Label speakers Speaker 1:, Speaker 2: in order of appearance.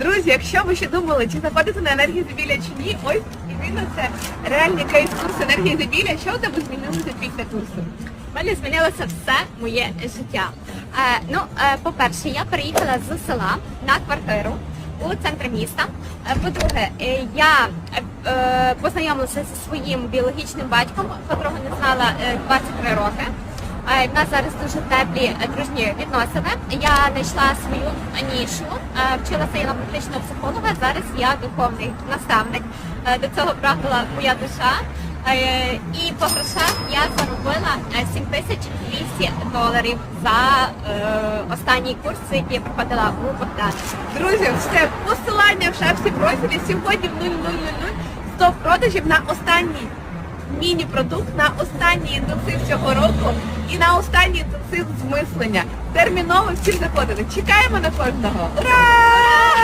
Speaker 1: Друзі, якщо ви ще думали, чи заходити на енергію зібілля чи ні, ось іменно це реальний кейс курсу енергії зібілля. Що у тебе змінилося після курсу?
Speaker 2: У мене змінилося все моє життя. Е, ну, е, по-перше, я переїхала з села на квартиру у центрі міста. Е, по-друге, е, я е, е, познайомилася зі своїм біологічним батьком, котрого не знала е, 23 роки. В нас зараз дуже теплі е, дружні відносини. Я знайшла свою нішу, е, вчилася я на практичного психолога. Зараз я духовний наставник. Е, До цього прагнула моя душа. І по грошах я заробила е, 7200 доларів за останній курс, який я проходила у Богдані.
Speaker 1: Друзі, все посилання в шапці профілі сьогодні в 0000 100 продажів на останній міні-продукт, на останній інтенсив цього року і на останній інтенсив змислення. Терміново всім заходити. Чекаємо на кожного. Ура!